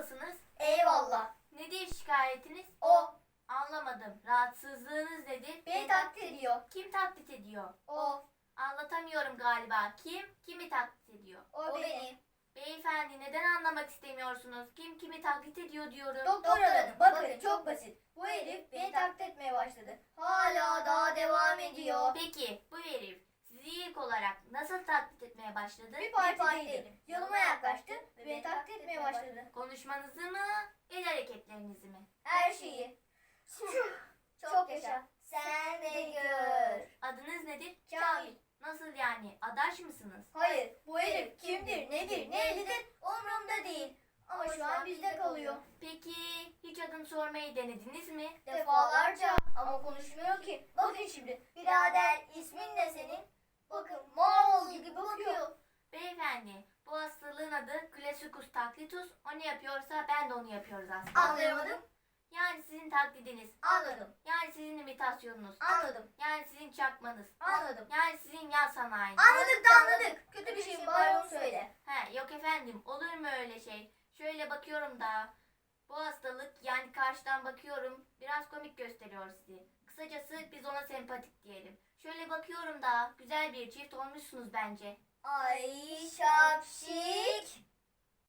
Nasılsınız? Eyvallah. Nedir şikayetiniz? O Anlamadım. Rahatsızlığınız nedir? beni taklit ediyor. Kim taklit ediyor? O, Anlatamıyorum galiba. Kim kimi taklit ediyor? o beni. Beyefendi neden anlamak istemiyorsunuz? Kim kimi taklit ediyor diyorum. Doktor hanım bakın çok basit. Bu herif beni taklit etmeye başladı. Hala daha devam ediyor. Peki bu herif sizi ilk olarak nasıl taklit etmeye başladı? Bir partideydim. Yanıma yaklaştı ve beni taklit etmeye başladı. Konuşmanızı mı? El hareketlerinizi mi? Her şeyi. Çok yaşa. Sen de gör. Adınız nedir? Kamil. Nasıl yani? Adaş mısınız? Hayır bu herif kimdir nedir neylidir umurumda değil. Ama şu an bizde kalıyor. Peki hiç adını sormayı denediniz mi? Defalarca ama konuşmuyor ki. Bakın şimdi birader ismin ne senin? Bakın mal gibi bakıyor. Beyefendi bu hastalığın adı Classicus taklitus. O ne yapıyorsa ben de onu yapıyoruz aslında. Anlayamadım. Yani sizin taklidiniz. Anladım. Yani sizin imitasyonunuz. Anladım. Yani sizin çakmanız. Anladım. Yani sizin yan sanayiniz. Anladık da anladık. Kötü bir şeyin bari onu söyle. He, yok efendim olur mu öyle şey? Şöyle bakıyorum da bu hastalık yani karşıdan bakıyorum biraz komik gösteriyor sizi. Kısacası biz ona sempatik diyelim. Şöyle bakıyorum da güzel bir çift olmuşsunuz bence. Ay şapşik.